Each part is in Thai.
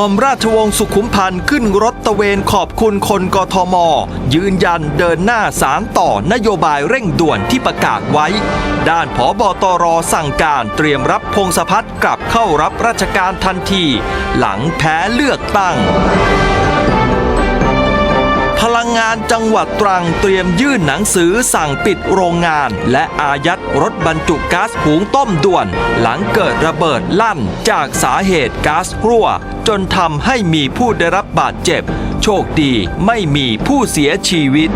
อมราชวงศ์สุขุมพันธ์ขึ้นรถตะเวนขอบคุณคนกทม ยืนยันเดินหน้าสารต่อนโยบายเร่งด่วนที่ประกาศไว้ ด้านผอบตรสั่งการเตรียมรับพงศพัฒน์กลับเข้ารับราชการทันที หลังแพ้เลือกตั้ง พลังงานจังหวัดตรังเตรียมยื่นหนังสือสั่งปิดโรงงาน และอายัดรถบรรจุก๊าซหุงต้มด่วน หลังเกิดระเบิดลั่นจากสาเหตุก๊าซรั่ว จนทำให้มีผู้ได้รับบาดเจ็บ โชคดีไม่มีผู้เสียชีวิต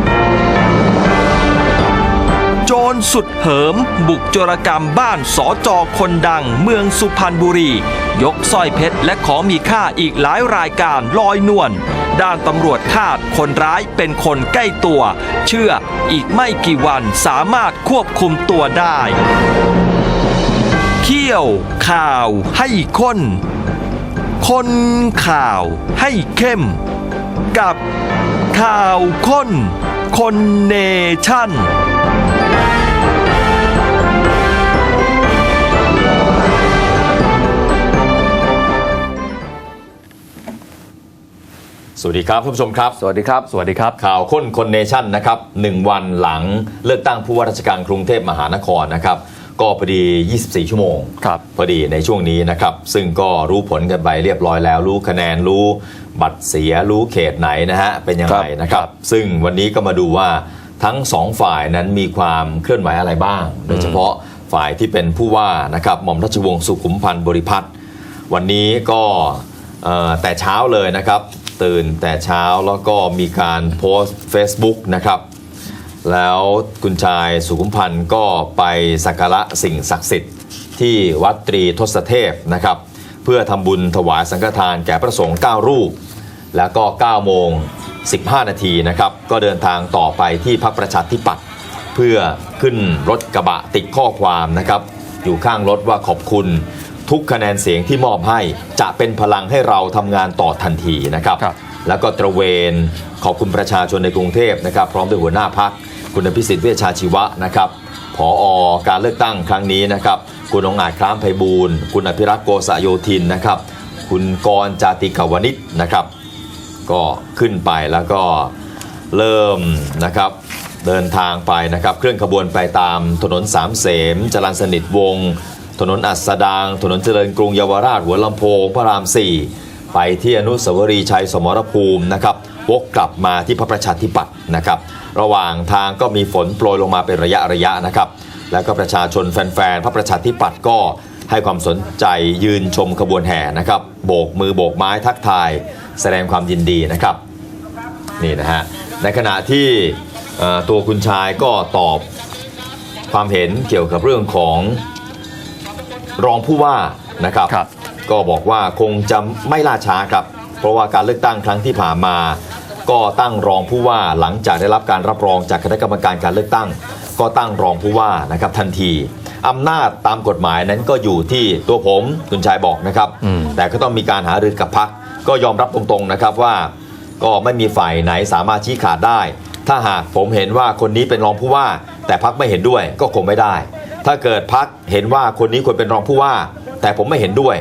โจรสุดเหิม บุกโจรกรรมบ้านสอจอคนดัง เมืองสุพรรณบุรี ยกสร้อยเพชรและของมีค่าอีกหลายรายการลอยนวลด้านตำรวจคาดคนร้ายเป็นคนใกล้ตัว เชื่ออีกไม่กี่วันสามารถควบคุมตัวได้เขี้ยว ข่าวให้ข้น คนข่าวให้เข้ม กับข่าวข้น คนเนชั่น สวัสดีครับท่านผู้ชมครับ สวัสดีครับ สวัสดีครับ ข่าวค้นคนเนชั่นนะครับหนึ่งวันหลังเลือกตั้งผู้ว่าราชการกรุงเทพมหานครนะครับ ก็พอดี 24 ชั่วโมงครับพอดีในช่วงนี้นะครับ ซึ่งก็รู้ผลกันไปเรียบร้อยแล้ว รู้คะแนนรู้บัตรเสียรู้เขตไหนนะฮะเป็นยังไงนะครับ ซึ่งวันนี้ก็มาดูว่าทั้งสองฝ่ายนั้นมีความเคลื่อนไหวอะไรบ้าง โดยเฉพาะฝ่ายที่เป็นผู้ว่านะครับหม่อมราชวงศ์สุขุมพันธ์บริพัตรวันนี้ก็เอ่อแต่เช้าเลยนะครับ ตื่นแต่เช้าแล้วก็มีการโพสต์ Facebook นะครับ แล้วคุณชายสุขุมพันธ์ก็ไปสักการะสิ่งศักดิ์สิทธิ์ที่วัดตรีทศเทพนะครับ เพื่อทำบุญถวายสังฆทานแก่พระสงฆ์9รูป แล้วก็ 9 โมง 15 นาทีนะครับ ก็เดินทางต่อไปที่พักประชาธิปัตย์เพื่อขึ้นรถกระบะติดข้อความนะครับ อยู่ข้างรถว่าขอบคุณ ทุกคะแนนเสียงที่มอบให้จะเป็นพลังให้เราทำงานต่อทันทีนะครับ ครับ แล้วก็ตระเวนขอบคุณประชาชนในกรุงเทพนะครับ พร้อมด้วยหัวหน้าพักคุณอภิสิทธิ์เวชชาชีวะนะครับผออการเลือกตั้งครั้งนี้นะครับ คุณองอาจคล้ามไพบูลย์คุณอภิรักษ์โกษโยธินนะครับ คุณกรณ์จาติกาวนิชนะครับ ก็ขึ้นไปแล้วก็เริ่มนะครับเดินทางไปนะครับ เคลื่อนขบวนไปตามถนนสามเสมจรัญสนิทวงศ์ ถนนอัสดาง ถนนเจริญกรุงเยาวราชหัวลำโพงพระรามสี่ไปที่อนุสาวรีย์ชัยสมรภูมินะครับวกกลับมาที่พระประชาธิปัตย์นะครับ ระหว่างทางก็มีฝนโปรยลงมาเป็นระยะระยะนะครับ แล้วก็ประชาชนแฟนๆพระประชาธิปัตย์ก็ให้ความสนใจยืนชมขบวนแห่นะครับ โบกมือโบกไม้ทักทาย แสดงความยินดีนะครับนี่นะฮะในขณะที่ตัวคุณชายก็ตอบความเห็นเกี่ยวกับเรื่องของ รองผู้ว่านะครับ ครับ ก็บอกว่าคงจะไม่ล่าช้าครับ เพราะว่าการเลือกตั้งครั้งที่ผ่านมา ก็ตั้งรองผู้ว่าหลังจากได้รับการรับรองจากคณะกรรมการการเลือกตั้ง ก็ตั้งรองผู้ว่านะครับทันทีอำนาจตามกฎหมายนั้นก็อยู่ที่ตัวผมคุณชายบอกนะครับ อืม แต่ก็ต้องมีการหารือกับพักก็ยอมรับตรงๆนะครับว่า ก็ไม่มีฝ่ายไหนสามารถชี้ขาดได้ ถ้าหากผมเห็นว่าคนนี้เป็นรองผู้ว่า แต่พักไม่เห็นด้วยก็คงไม่ได้ ถ้าเกิดพักเห็นว่าคนนี้ควรเป็นรองผู้ว่า แต่ผมไม่เห็นด้วย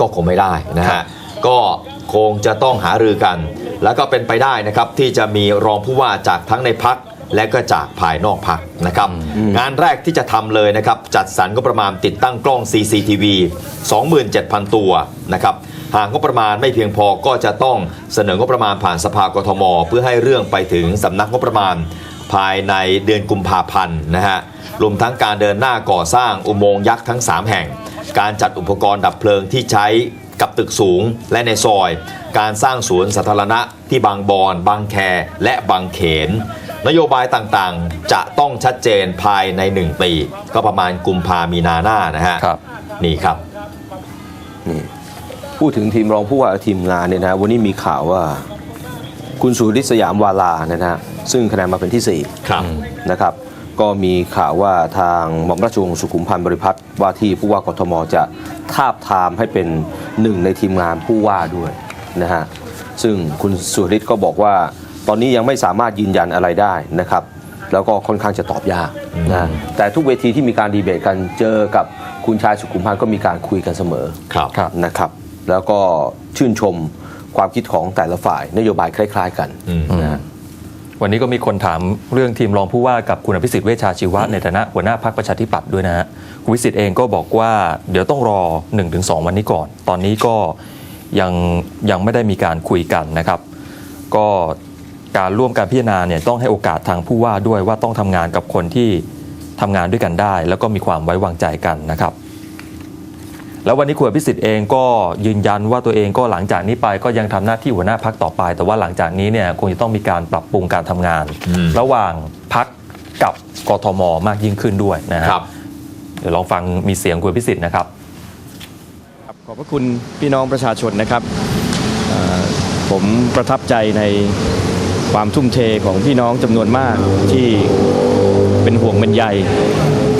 ก็คงไม่ได้นะฮะก็คงจะต้องหารือกัน แล้วก็เป็นไปได้นะครับที่จะมีรองผู้ว่าจากทั้งในพักและก็จากภายนอกพักนะครับงานแรกที่จะทำเลยนะครับจัดสรรก็ประมาณติดตั้งกล้อง CCTV 27,000 ตัวนะครับหากงบประมาณไม่เพียงพอก็จะต้องเสนองบประมาณผ่านสภากทม เพื่อให้เรื่องไปถึงสำนักงบประมาณ ภายในเดือนกุมภาพันธ์นะฮะรวมทั้งการเดินหน้าก่อสร้างอุโมงค์ยักษ์ทั้ง 3 แห่ง การจัดอุปกรณ์ดับเพลิงที่ใช้กับตึกสูงและในซอย การสร้างสวนสาธารณะที่บางบอนบางแค และบางเขน นโยบายต่างๆ จะต้องชัดเจนภายใน 1 ปี ก็ประมาณกุมภามีนาหน้านะฮะครับ นี่ครับนี่พูดถึงทีมรองผู้ว่าทีมงานเนี่ยนะวันนี้มีข่าวว่า คุณสุริศสยามวาลานะฮะ ซึ่งคะแนนมาเป็นที่ ครับ 4 นะครับ ก็มีข่าวว่าทางหม่อมราชวงศ์สุขุมพันธ์บริพัตรว่าที่ผู้ว่ากทมจะทาบทามให้เป็นหนึ่งในทีมงานผู้ว่าด้วยนะฮะซึ่งคุณสุริศก็บอกว่าตอนนี้ยังไม่สามารถยืนยันอะไรได้นะครับ แล้วก็ค่อนข้างจะตอบยากนะแต่ทุกเวทีที่มีการดีเบตกันเจอกับคุณชายสุขุมพันธ์ก็มีการคุยกันเสมอ ครับ ครับนะครับแล้วก็ชื่นชมความคิดของแต่ละฝ่ายนโยบายคล้าย ๆ กันอืมนะฮะ วันนี้ก็มีคนถามเรื่องทีมรองผู้ว่ากับคุณอภิสิทธิ์เวชชาชีวะในฐานะหัวหน้าพักประชาธิปัตย์ด้วยนะฮะคุณวิสิทธิ์เองก็บอกว่าเดี๋ยวต้องรอ 1-2 วันนี้ก่อน ตอนนี้ก็ยังยังไม่ได้มีการคุยกันนะครับ ก็การร่วมการพิจารณาเนี่ยต้องให้โอกาสทางผู้ว่าด้วยว่าต้องทำงานกับคนที่ทำงานด้วยกันได้ แล้วก็มีความไว้วางใจกันนะครับ แล้ววันนี้คุณอภิสิทธิ์เองก็ยืนยันว่าตัวเองก็หลังจากนี้ไปก็ยังทำหน้าที่หัวหน้าพักต่อไป แต่ว่าหลังจากนี้เนี่ยคงจะต้องมีการปรับปรุงการทำงานอืมระหว่างพักกับกทมมากยิ่งขึ้นด้วยนะฮะครับ เดี๋ยวลองฟังมีเสียงคุณอภิสิทธิ์นะครับครับ ขอบพระคุณพี่น้องประชาชนนะครับเอ่อผมประทับใจในความทุ่มเทของพี่น้องจำนวนมากที่เป็นห่วงเป็นใย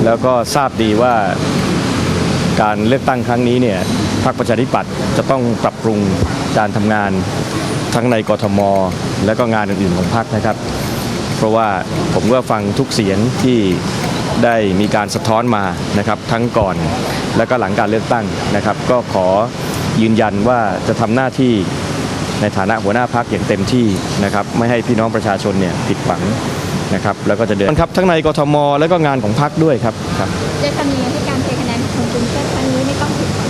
แล้วก็ทราบดีว่า การเลือกตั้งครั้งนี้เนี่ยพรรคประชาธิปัตย์จะต้องปรับปรุงการทำงานทั้งในกทม และก็งานอื่นๆของพรรคนะครับ เพราะว่าผมก็ฟังทุกเสียงที่ได้มีการสะท้อนมานะครับทั้งก่อนและก็หลังการเลือกตั้งนะครับ ก็ขอยืนยันว่าจะทำหน้าที่ในฐานะหัวหน้าพักอย่างเต็มที่นะครับไม่ให้พี่น้องประชาชนเนี่ยผิดหวังนะครับ แล้วก็จะเดินครับทั้งในกทม และก็งานของพักด้วยครับครับด้คำนี้ที่การ ของกรุงเทพครั้งนี้ไม่ต้องผิดหวัง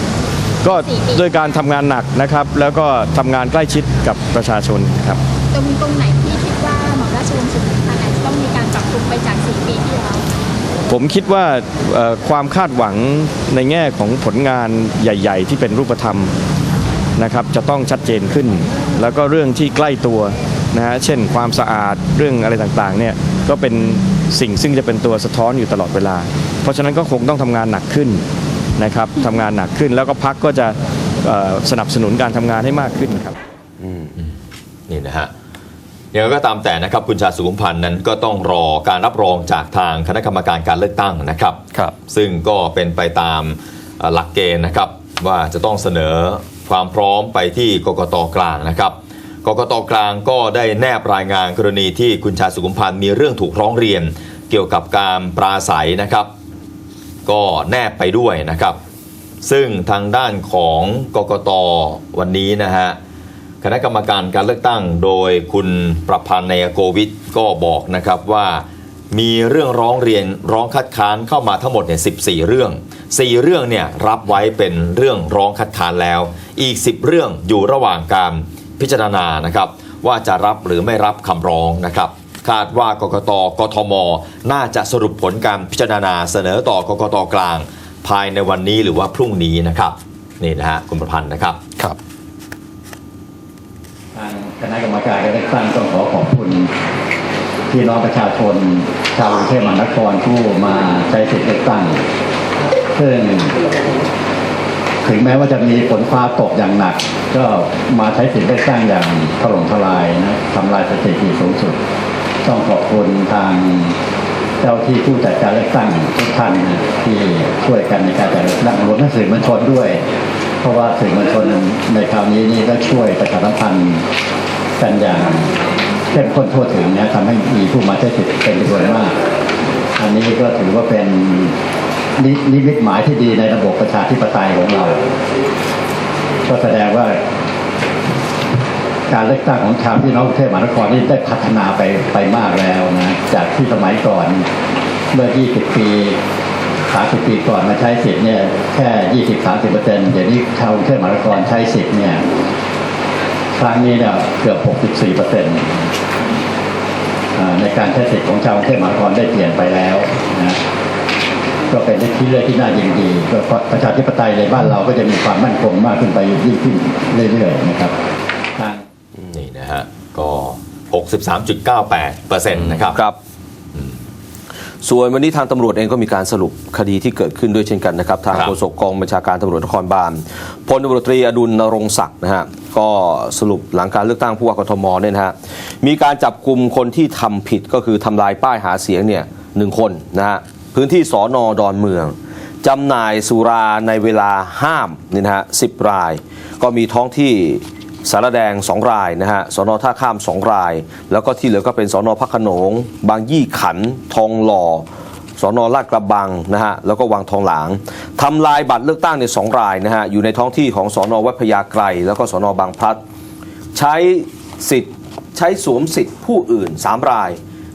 ก็สี่ปี ด้วยการทำงานหนักนะครับ แล้วก็ทำงานใกล้ชิดกับประชาชนครับ ตรงตรงไหนที่คิดว่าหม่อมราชวงศ์สุขุมพันธ์อาจจะต้องมีการปรับปรุงไปจาก4ปีที่แล้ว ผมคิดว่าเอ่อความคาดหวังในแง่ของผลงานใหญ่ ๆ ที่เป็นรูปธรรมนะครับ จะต้องชัดเจนขึ้น แล้วก็เรื่องที่ใกล้ตัวนะฮะเช่นความสะอาดเรื่องอะไรต่างๆเนี่ยก็เป็นสิ่งซึ่งจะเป็นตัวสะท้อนอยู่ตลอดเวลา เพราะฉะนั้นก็คงต้องทำงานหนักขึ้น นะครับทำงานหนักขึ้น แล้วก็พักก็จะเอ่อสนับสนุนการทำงานให้มากขึ้นครับนี่นะฮะอย่างไรก็ตามแต่นะครับคุณชาติสุขุมพันธ์นั้นก็ต้องรอการรับรองจากทางคณะกรรมการการเลือกตั้งนะครับครับซึ่งก็เป็นไปตามเอ่อหลักเกณฑ์นะครับว่าจะต้องเสนอความพร้อมไปที่กกตกลางนะครับ กกตกลางก็ได้แนบรายงานกรณีที่คุณชาติสุขุมพันธ์มีเรื่องถูกร้องเรียน เกี่ยวกับการปราศัยนะครับ ก็แนบไปด้วยนะครับ ซึ่งทางด้านของกกตวันนี้นะฮะคณะกรรมการการเลือกตั้งโดยคุณประพันธ์ในยโกวิทก็บอกนะครับว่ามีเรื่องร้องเรียนร้องคัดค้านเข้ามาทั้งหมดเนี่ย14 เรื่อง 4 เรื่องเนี่ยรับไว้เป็นเรื่องร้องคัดค้านแล้ว อีก 10 เรื่องอยู่ระหว่างการพิจารณานะครับ ว่าจะรับหรือไม่รับคำร้องนะครับ คาดว่ากกตกทม น่าจะสรุปผลการพิจารณาเสนอต่อกกตกลาง ภายในวันนี้หรือว่าพรุ่งนี้นะครับนี่นะฮะคุณประพันธ์นะครับครับทางคณะกรรมการการเลือกตั้งต้องขอขอบคุณพี่น้องประชาชน ชาวกรุงเทพมหานครผู้มาใช้สิทธิเลือกตั้งซึ่งถึงแม้ว่าจะมีฝนฟ้าตกอย่างหนัก ก็มาใช้สิทธิเลือกตั้งอย่างถล่มทลายนะทำลายสถิติสูงสุด ต้องขอบคุณทางเจ้าที่ผู้จัดการเลือกตั้งทุกท่านที่ช่วยกันในการจัดเลือกตั้งรวมทั้งสื่อมวลชนด้วย เพราะว่าสื่อมวลชนในคราวนี้นี่ก็ช่วยประชาสัมพันธ์กันอย่างเข้มข้นทั่วถึงนะทำให้มีผู้มาใช้สิทธิ์เป็นจำนวนมากอันนี้ก็ถือว่าเป็นนนิมิตหมายที่ดีในระบบประชาธิปไตยของเรา ก็แสดงว่า การเลือกตั้งของชาวพี่น้องกรุงเทพมหานครนี่ได้พัฒนาไปไปมากแล้วนะจากที่สมัยก่อนเมื่อ 20 ปี 30 ปีก่อนมาใช้สิทธิ์เนี่ยแค่ 20-30เปอร์เซ็นต์เดี๋ยวนี้ชาวกรุงเทพมหานครใช้สิทธิ์เนี่ยครั้งนี้เนี่ยเกือบ 64เปอร์เซ็นต์ในการใช้สิทธิ์ของชาวกรุงเทพมหานครได้เปลี่ยนไปแล้วนะก็เป็นที่เรื่องที่น่ายินดีประชาธิปไตยในบ้านเราก็จะมีความมั่นคงมากขึ้นไปยิ่งขึ้นเรื่อยๆนะครับทาง นี่นะฮะ ก็ 63.98%นะครับ ครับ ส่วนวันนี้ทางตำรวจเองก็มีการสรุปคดีที่เกิดขึ้นด้วยเช่นกันนะครับ ทางครับ โฆษกกองบัญชาการตำรวจนครบาลพลตำรวจตรีอดุลนรงศักดิ์นะฮะก็สรุปหลังการเลือกตั้งผู้ว่ากทมเนี่ยนะฮะมีการจับกลุ่มคนที่ทำผิดก็คือทำลายป้ายหาเสียงเนี่ยหนึ่งคนนะฮะพื้นที่สอนอดอนเมืองจำหน่ายสุราในเวลาห้ามเนี่ยนะฮะสิบราย ก็มีท้องที่ สารแดง 2 รายนะฮะสนท่าข้าม 2 ราย แล้วก็ที่เหลือก็เป็นสนพระโขนง บางยี่ขัน ทองหล่อสนลาดกระบังนะฮะแล้วก็วังทองหลางทำลายบัตรเลือกตั้งในสองรายนะฮะอยู่ในท้องที่ของสนวัดพญาไกรแล้วก็สนบางพลัด ใช้สิทธิ์ใช้สวมสิทธิ์ผู้อื่น 3 ราย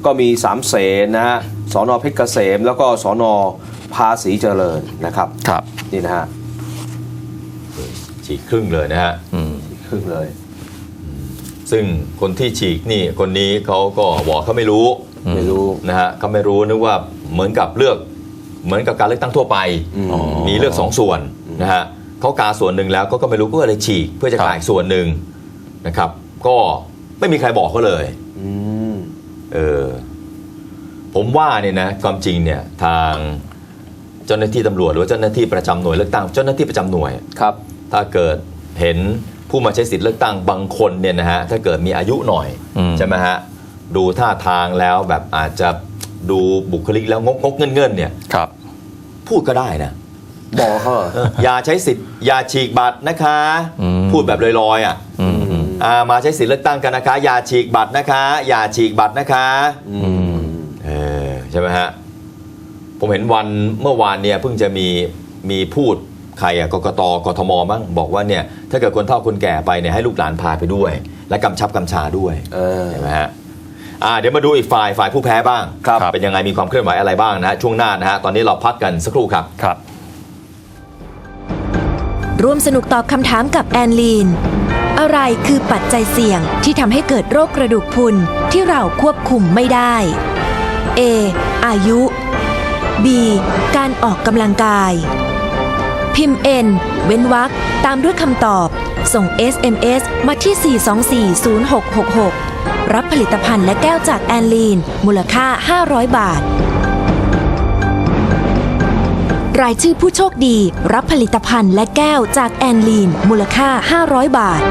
ก็มีสามเสนนะฮะสอนอเพชรเกษม แล้วก็สอนอภาษีเจริญนะครับครับนี่นะฮะฉีกครึ่งเลยนะฮะ อืมครึ่งเลย ซึ่งคนที่ฉีกนี่คนนี้เขาก็บอกเขาไม่รู้ไม่รู้นะฮะเขาไม่รู้นึกว่าเหมือนกับเลือกเหมือนกับการเลือกตั้งทั่วไปอืมมีเลือกสองส่วนนะฮะเขากาส่วนหนึ่งแล้วก็ก็ไม่รู้ก็เลยฉีก เพื่อจะครับกาอีกส่วนหนึ่งนะครับ ก็ไม่มีใครบอกเขาเลยอืมเออผมว่าเนี่ยนะความจริงเนี่ยทางเจ้าหน้าที่ตำรวจหรือว่าเจ้าหน้าที่ประจำหน่วยเลือกตั้งเจ้าหน้าที่ประจำหน่วยครับ ถ้าเกิดเห็น ผู้มาใช้สิทธิ์เลือกตั้งบางคนเนี่ยนะฮะถ้าเกิดมีอายุหน่อยอืมใช่ไหมฮะดูท่าทางแล้วแบบอาจจะดูบุคลิกแล้วงกงกเงินเงินๆเนี่ยครับ พูดก็ได้นะบอกเขาเหรอเอออย่าใช้สิทธิ์อย่าฉีกบัตรนะคะอืมพูดแบบลอยๆอะอืมอืมอ่ามาใช้สิทธิ์เลือกตั้งกันนะคะ อย่าฉีกบัตรนะคะ อย่าฉีกบัตรนะคะอืมเออใช่ไหมฮะผมเห็นวันเมื่อวานเนี่ยเพิ่งจะมีมีพูด ใครอะกกตกทมมั้งบอกว่าเนี่ยถ้าเกิดคนเฒ่าคนแก่ไปเนี่ยให้ลูกหลานพาไปด้วย และกำชับกำชาด้วยเออใช่ไหมฮะอ่าเดี๋ยวมาดูอีกฝ่ายฝ่ายผู้แพ้บ้าง ครับ เป็นยังไงมีความเคลื่อนไหวอะไรบ้างนะฮะช่วงหน้านะฮะตอนนี้เราพักกันสักครู่ครับ ครับ ร่วมสนุกตอบคำถามกับแอนลีน อะไรคือปัจจัยเสี่ยงที่ทำให้เกิดโรคกระดูกพรุนที่เราควบคุมไม่ได้ A อายุ B การออกกำลังกาย พิมพ์ N เว้นวรรคตามด้วยคำตอบ ส่ง SMS มาที่ 4240666 รับผลิตภัณฑ์และแก้วจากแอนลีน มูลค่า 500 บาท รายชื่อผู้โชคดี รับผลิตภัณฑ์และแก้วจากแอนลีน มูลค่า 500 บาท